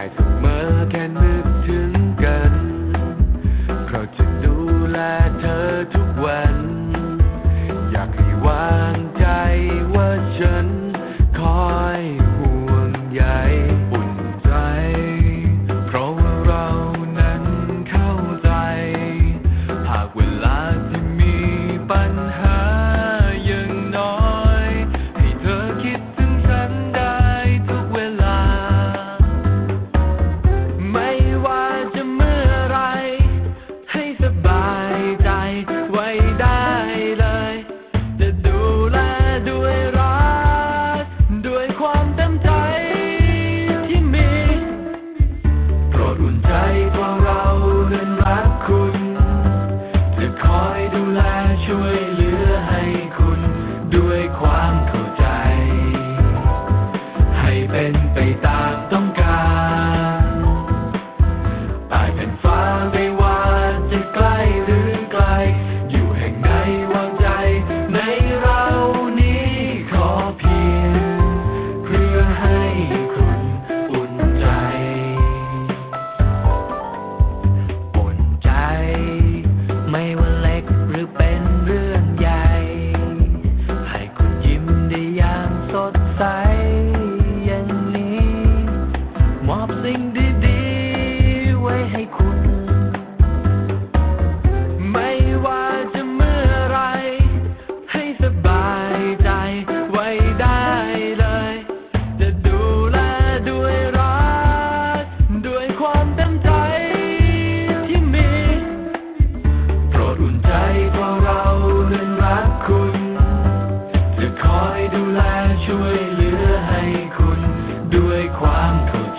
ได้เสมอแค่นึกถึงกัน เพราะจะดูแล สิ่งดีๆ ไว้ให้คุณ ไม่ว่าจะเมื่อไร ให้สบายใจไว้ได้เลย จะดูแลด้วยรัก ด้วยความเต็มใจที่มี โปรดอุ่นใจเพราะเรานั้นรักคุณ จะคอยดูแลช่วยเหลือให้คุณ ด้วยความถูก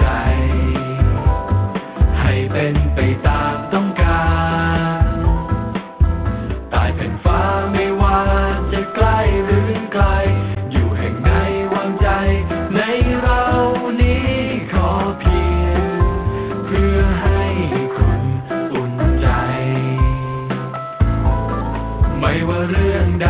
ไม่ว่าเรื่องใด